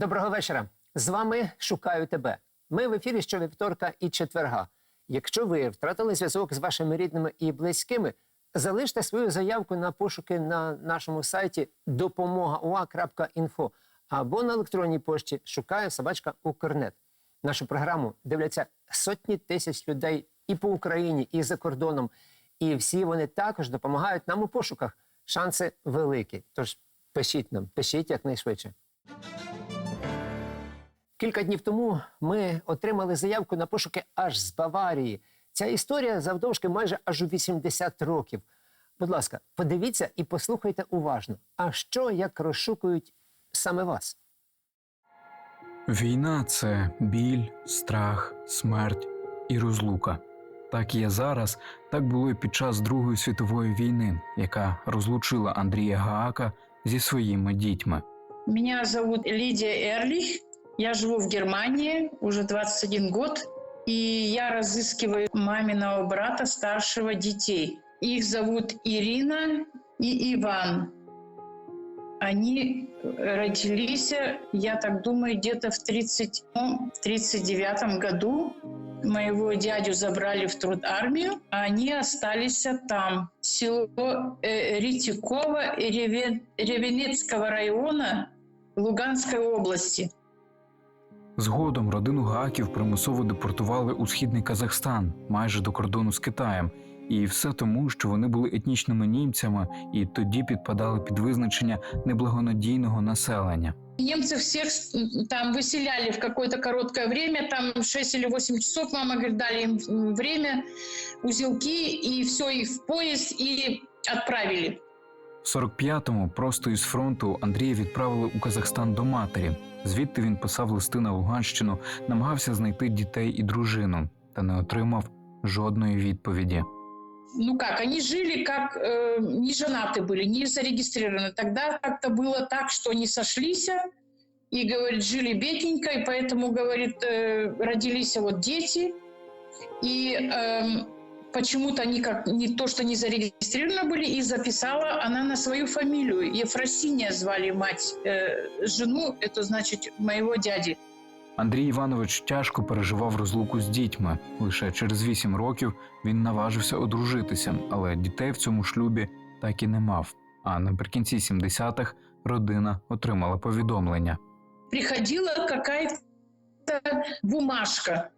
Доброго вечора. З вами шукаю тебе. Ми в ефірі щовівторка і четверга. Якщо ви втратили зв'язок з вашими рідними і близькими, залиште свою заявку на пошуки на нашому сайті допомога.ua.info або на електронній пошті шукаю собачка Укрнет. Нашу програму дивляться сотні тисяч людей і по Україні, і за кордоном. І всі вони також допомагають нам у пошуках. Шанси великі. Тож пишіть нам, пишіть якнайшвидше. Кілька днів тому ми отримали заявку на пошуки аж з Баварії. Ця історія завдовжки майже аж у 80 років. Будь ласка, подивіться і послухайте уважно. А що як розшукують саме вас? Війна це біль, страх, смерть і розлука. Так є зараз, так було і під час Другої світової війни, яка розлучила Андрія Гаака зі своїми дітьми. Меня зовут Лидия Эрлих. Я живу в Германии уже 21 год. И я разыскиваю маминого брата старшего детей. Их зовут Ирина и Иван. Они родились, я так думаю, где-то в 30, ну, в 39 году. Моего дядю забрали в труд армию, а они остались там. Село э, Ритиково Реве- Ревенецкого района Луганской области. Згодом родину Гааків примусово депортували у східний Казахстан, майже до кордону з Китаєм. І все тому, що вони були етнічними німцями і тоді підпадали під визначення неблагонадійного населення. Немцы всех там выселяли в какое-то короткое время, там 6 или 8 часов, мама говорит, дали им время, узелки, и все, их в поезд, и отправили. В 45-му просто із фронту Андрія відправили у Казахстан до матері. Звідти він писав листи на Луганщину, намагався знайти дітей і дружину, та не отримав жодної відповіді. Ну как, они жили как э, не женаты были, не зарегистрированы. Тогда как-то было так, что они сошлись и, говорит, жили бедненько, и поэтому, говорит, э, родились вот дети. И эм, почему-то они как не то, что не зарегистрированы были, и записала она на свою фамилию. Ефросиния звали мать, э, жену, это значит моего дяди. Андрій Іванович тяжко переживав розлуку з дітьми. Лише через вісім років він наважився одружитися, але дітей в цьому шлюбі так і не мав. А наприкінці 70-х родина отримала повідомлення. приходила какая-то бумажка, э,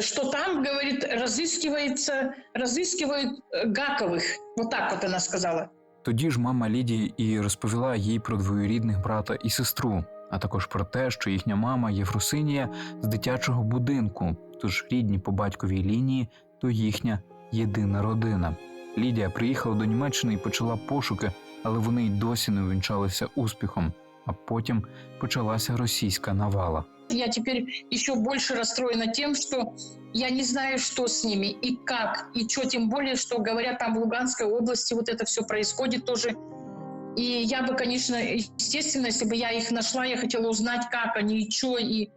что там, говорит, разыскивается, разыскивают э, Гаковых. Вот так вот она сказала. Тоді ж мама Лідії і розповіла їй про двоюрідних брата і сестру, а також про те, що їхня мама Єфросинія з дитячого будинку, тож рідні по батьковій лінії то їхня єдина родина. Лідія приїхала до Німеччини і почала пошуки, але вони й досі не увінчалися успіхом. А потім почалася російська навала. Я теперь еще больше расстроена тем, что я не знаю, что с ними и как, и что, тем более, что говорят, там в Луганской области вот это все происходит тоже. И я бы, конечно, естественно, если бы я их нашла, я хотела узнать, как они и что, и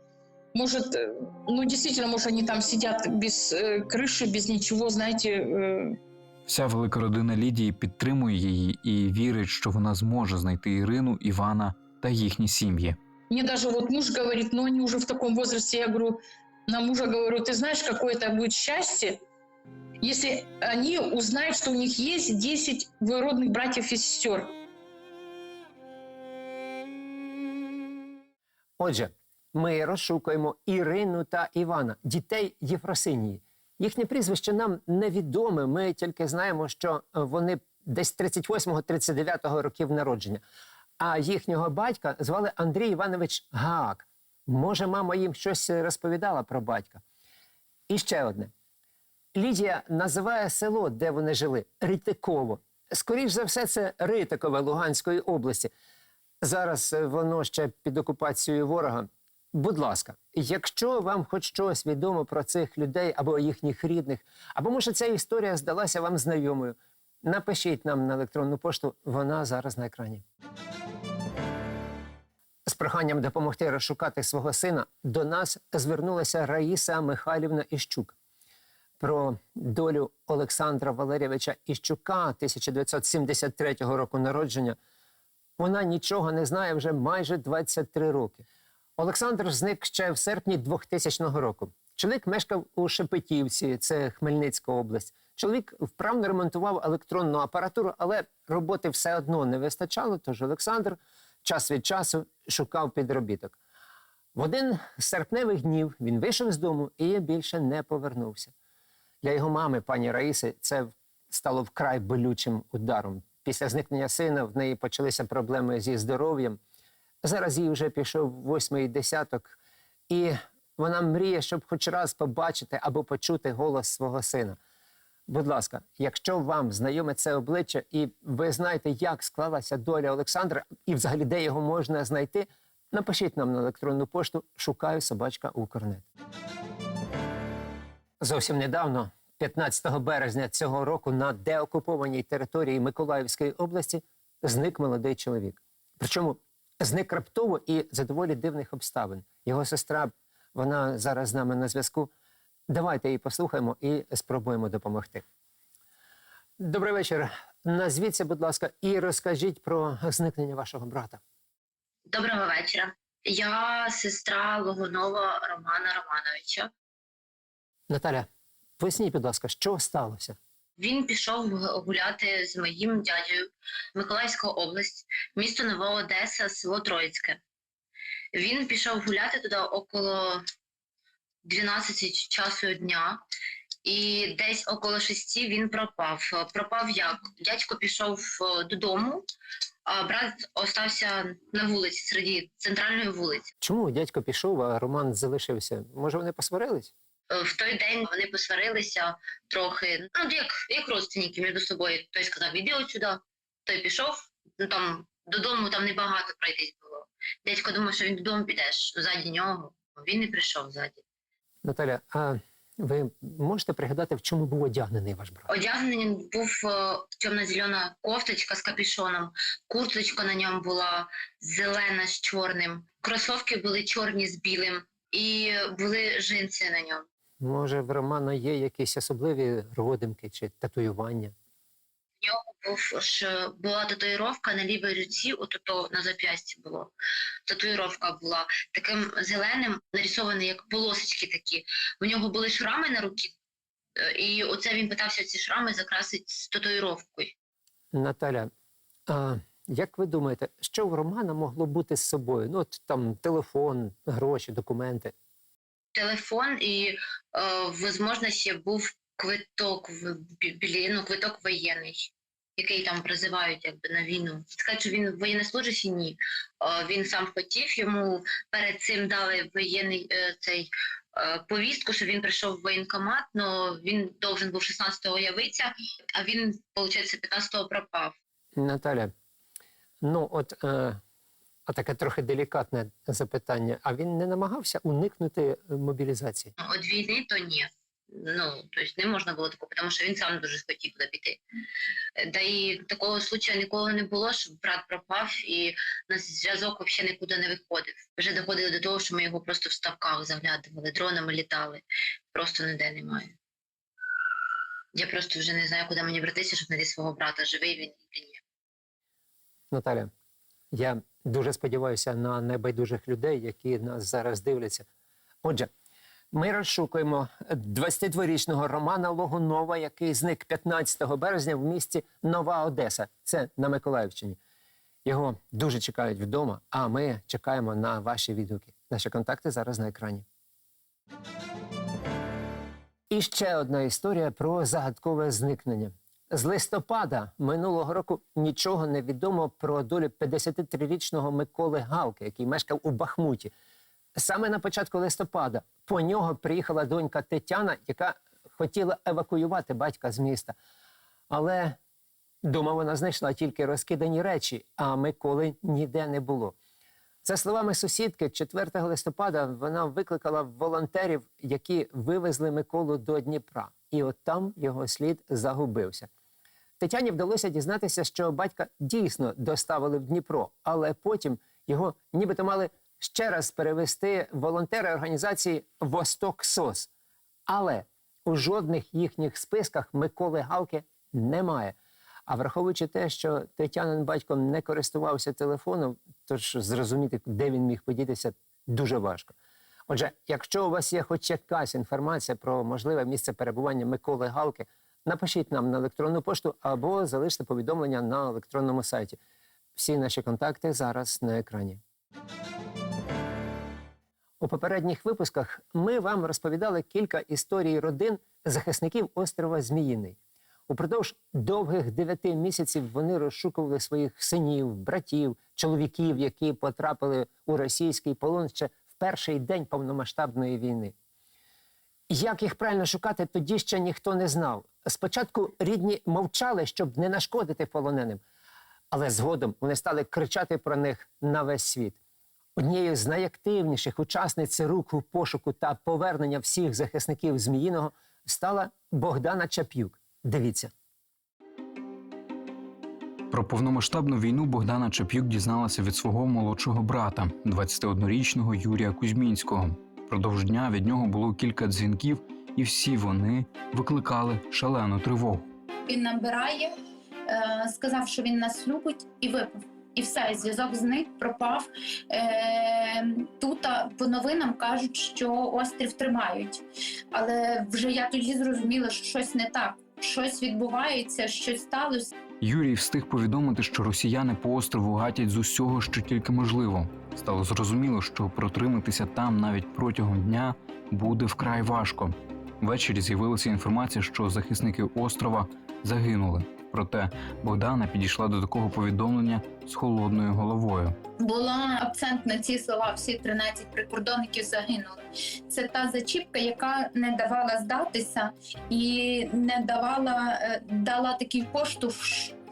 может, э, ну, действительно, может, они там сидят без э, крыши, без ничего, знаете, э, Вся велика родина Лідії підтримує її і вірить, що вона зможе знайти Ірину, Івана та їхні сім'ї. Мне даже вот муж говорит, ну они уже в таком возрасте, я говорю, на мужа говорю, ты знаешь, какое это будет счастье, если они узнают, что у них есть 10 двоюродных братьев и сестер. Отже, ми розшукуємо Ірину та Івана, дітей Єфросинії. Їхнє прізвище нам невідоме. Ми тільки знаємо, що е, вони десь 38-39 років народження. А їхнього батька звали Андрій Іванович Гаак. Може, мама їм щось розповідала про батька. І ще одне. Лідія називає село, де вони жили, Ритиково. Скоріш за все, це Ритикове Луганської області. Зараз воно ще під окупацією ворога. Будь ласка, якщо вам хоч щось відомо про цих людей або їхніх рідних, або може ця історія здалася вам знайомою, напишіть нам на електронну пошту, вона зараз на екрані. Проханням допомогти розшукати свого сина до нас звернулася Раїса Михайлівна Іщук. Про долю Олександра Валерійовича Іщука 1973 року народження вона нічого не знає вже майже 23 роки. Олександр зник ще в серпні 2000 року. Чоловік мешкав у Шепетівці, це Хмельницька область. Чоловік вправно ремонтував електронну апаратуру, але роботи все одно не вистачало. Тож Олександр час від часу шукав підробіток. В один з серпневих днів він вийшов з дому і більше не повернувся. Для його мами, пані Раїси, це стало вкрай болючим ударом. Після зникнення сина в неї почалися проблеми зі здоров'ям. Зараз їй вже пішов восьмий десяток, і вона мріє, щоб хоч раз побачити або почути голос свого сина. Будь ласка, якщо вам знайоме це обличчя, і ви знаєте, як склалася доля Олександра, і взагалі де його можна знайти, напишіть нам на електронну пошту Шукаю собачка Укрнет. Зовсім недавно, 15 березня цього року, на деокупованій території Миколаївської області зник молодий чоловік. Причому зник раптово і за доволі дивних обставин. Його сестра, вона зараз з нами на зв'язку. Давайте її послухаємо і спробуємо допомогти. Добрий вечір. Назвіться, будь ласка, і розкажіть про зникнення вашого брата. Доброго вечора. Я сестра Логунова Романа Романовича. Наталя, поясніть, будь ласка, що сталося? Він пішов гуляти з моїм дядею в Миколаївську область, місто Нова Одеса, село Троїцьке. Він пішов гуляти туди около 12 часу дня, і десь около 6 він пропав. Пропав як? Дядько пішов е, додому, а брат остався на вулиці, серед центральної вулиці. Чому дядько пішов, а Роман залишився? Може, вони посварились? Е, В той день вони посварилися трохи, ну як, як родственники між собою. Той сказав, іди отсюди, той пішов. Ну там додому там небагато пройтись було. Дядько думав, що він додому підеш ззаді нього. Він не прийшов ззаді. Наталя, а ви можете пригадати, в чому був одягнений ваш брат? Одягнений був е, темно-зелена кофточка з капюшоном, курточка на ньому була зелена з чорним, кросовки були чорні з білим, і були джинси на ньому. Може, в Романа є якісь особливі родимки чи татуювання? В нього був ж була татуїровка на лівій руці, отото на зап'ясті було. Татуїровка була таким зеленим, нарисований як полосочки такі. В нього були шрами на руці, е, і оце він питався ці шрами закрасити з татуїровкою. Наталя, а як ви думаєте, що в Романа могло бути з собою? Ну, от там телефон, гроші, документи. Телефон і, е, возможно, ще був квиток в білі, ну, квиток воєнний, який там призивають якби на війну. Сказати, що він воєннослужащий, ні. Е, він сам хотів, йому перед цим дали воєнний е, цей е, повістку, що він прийшов в воєнкомат, але він должен був 16-го явитися, а він, виходить, 15-го пропав. Наталя, ну от е, а таке трохи делікатне запитання. А він не намагався уникнути мобілізації? От війни то ні. Ну, тобто не можна було такого, тому що він сам дуже хотів туди піти. Е, Та і такого случаю ніколи не було, щоб брат пропав і на зв'язок взагалі нікуди не виходив. Вже доходили до того, що ми його просто в ставках заглядували, дронами літали. Просто ніде немає. Я просто вже не знаю, куди мені братися, щоб знайти свого брата, живий він чи ні. Наталя, я дуже сподіваюся на небайдужих людей, які нас зараз дивляться. Отже, ми розшукуємо 22-річного Романа Логунова, який зник 15 березня в місті Нова Одеса. Це на Миколаївщині. Його дуже чекають вдома, а ми чекаємо на ваші відгуки. Наші контакти зараз на екрані. І ще одна історія про загадкове зникнення. З листопада минулого року нічого не відомо про долю 53-річного Миколи Галки, який мешкав у Бахмуті. Саме на початку листопада по нього приїхала донька Тетяна, яка хотіла евакуювати батька з міста. Але дома вона знайшла тільки розкидані речі, а Миколи ніде не було. За словами сусідки, 4 листопада вона викликала волонтерів, які вивезли Миколу до Дніпра. І от там його слід загубився. Тетяні вдалося дізнатися, що батька дійсно доставили в Дніпро, але потім його нібито мали ще раз перевести волонтери організації Восток СОС. Але у жодних їхніх списках Миколи Галки немає. А враховуючи те, що Тетянин батько не користувався телефоном, тож зрозуміти, де він міг подітися, дуже важко. Отже, якщо у вас є хоч якась інформація про можливе місце перебування Миколи Галки, напишіть нам на електронну пошту або залиште повідомлення на електронному сайті. Всі наші контакти зараз на екрані. У попередніх випусках ми вам розповідали кілька історій родин захисників острова Зміїний. Упродовж довгих дев'яти місяців вони розшукували своїх синів, братів, чоловіків, які потрапили у російський полон ще в перший день повномасштабної війни. Як їх правильно шукати, тоді ще ніхто не знав. Спочатку рідні мовчали, щоб не нашкодити полоненим, але згодом вони стали кричати про них на весь світ. Однією з найактивніших учасниць руху пошуку та повернення всіх захисників Зміїного стала Богдана Чап'юк. Дивіться. Про повномасштабну війну Богдана Чап'юк дізналася від свого молодшого брата, 21-річного Юрія Кузьмінського. Продовж дня від нього було кілька дзвінків, і всі вони викликали шалену тривогу. Він набирає, е, сказав, що він нас любить, і випав. І все, зв'язок зник, пропав. Е, тут по новинам кажуть, що острів тримають. Але вже я тоді зрозуміла, що щось не так, щось відбувається, щось сталося. Юрій встиг повідомити, що росіяни по острову гатять з усього, що тільки можливо. Стало зрозуміло, що протриматися там навіть протягом дня буде вкрай важко. Ввечері з'явилася інформація, що захисники острова загинули. Проте Богдана підійшла до такого повідомлення з холодною головою. Була акцент на ці слова. Всі 13 прикордонників загинули. Це та зачіпка, яка не давала здатися і не давала е, дала такий поштовх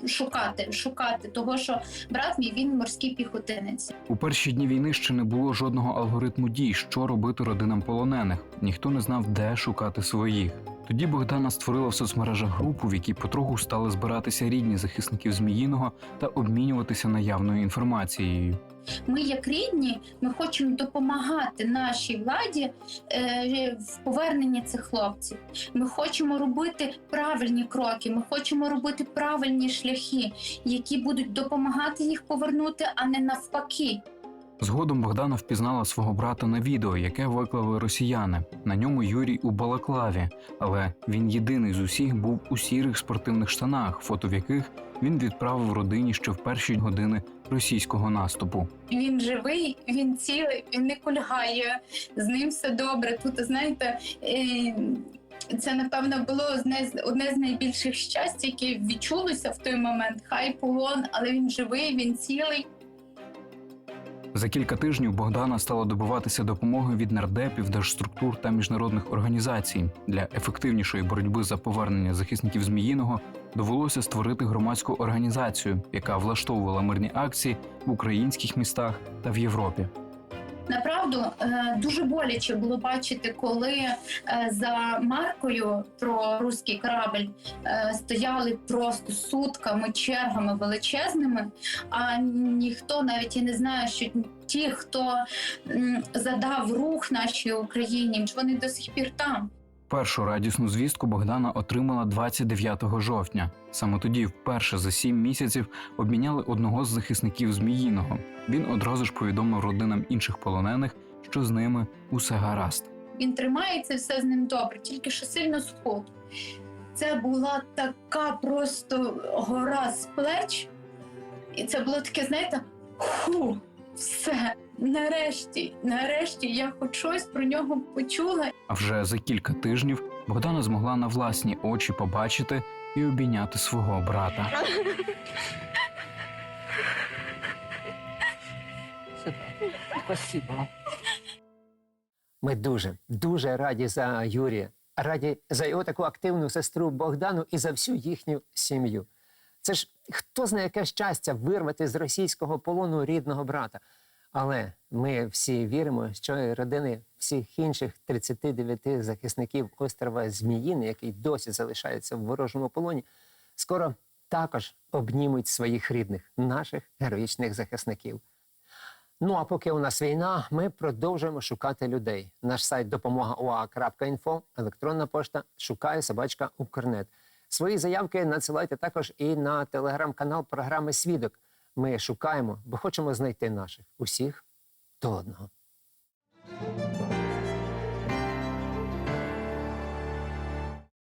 шукати, шукати того, що брат мій він морський піхотинець. У перші дні війни ще не було жодного алгоритму дій, що робити родинам полонених. Ніхто не знав, де шукати своїх. Тоді Богдана створила в соцмережах групу, в якій потроху стали збиратися рідні захисників Зміїного та обмінюватися наявною інформацією. Ми, як рідні, ми хочемо допомагати нашій владі е, в поверненні цих хлопців. Ми хочемо робити правильні кроки. Ми хочемо робити правильні шляхи, які будуть допомагати їх повернути, а не навпаки. Згодом Богдана впізнала свого брата на відео, яке виклали росіяни. На ньому Юрій у балаклаві, але він єдиний з усіх був у сірих спортивних штанах, фото в яких він відправив родині ще в перші години російського наступу. Він живий, він цілий, він не кульгає, з ним все добре. Тут знаєте. е, Це напевно було одне з найбільших щастя, яке відчулося в той момент. Хай полон, але він живий, він цілий. За кілька тижнів Богдана стала добиватися допомоги від нардепів, держструктур та міжнародних організацій. Для ефективнішої боротьби за повернення захисників Зміїного довелося створити громадську організацію, яка влаштовувала мирні акції в українських містах та в Європі. Направду е, дуже боляче було бачити, коли е, за маркою про руський корабль е, стояли просто сутками, чергами величезними. А ніхто навіть і не знає, що ті, хто задав рух нашій Україні, вони до сих пір там. Першу радісну звістку Богдана отримала 29 жовтня. Саме тоді, вперше за сім місяців, обміняли одного з захисників Зміїного. Він одразу ж повідомив родинам інших полонених, що з ними усе гаразд. Він тримається, все з ним добре, тільки що сильно сход. Це була така просто гора з плеч, і це було таке, знаєте, ху, все. Нарешті, нарешті я хоч щось про нього почула. А вже за кілька тижнів Богдана змогла на власні очі побачити і обійняти свого брата. Спасибо. Ми дуже, дуже раді за Юрія, раді за його таку активну сестру Богдану і за всю їхню сім'ю. Це ж хто знає яке щастя вирвати з російського полону рідного брата. Але ми всі віримо, що родини всіх інших 39 захисників острова Зміїни, який досі залишається в ворожому полоні, скоро також обнімуть своїх рідних, наших героїчних захисників. Ну а поки у нас війна, ми продовжуємо шукати людей. Наш сайт допомога.ua.info, електронна пошта шукає собачка Укрнет. Свої заявки надсилайте також і на телеграм-канал програми Свідок. Ми шукаємо, бо хочемо знайти наших усіх до одного.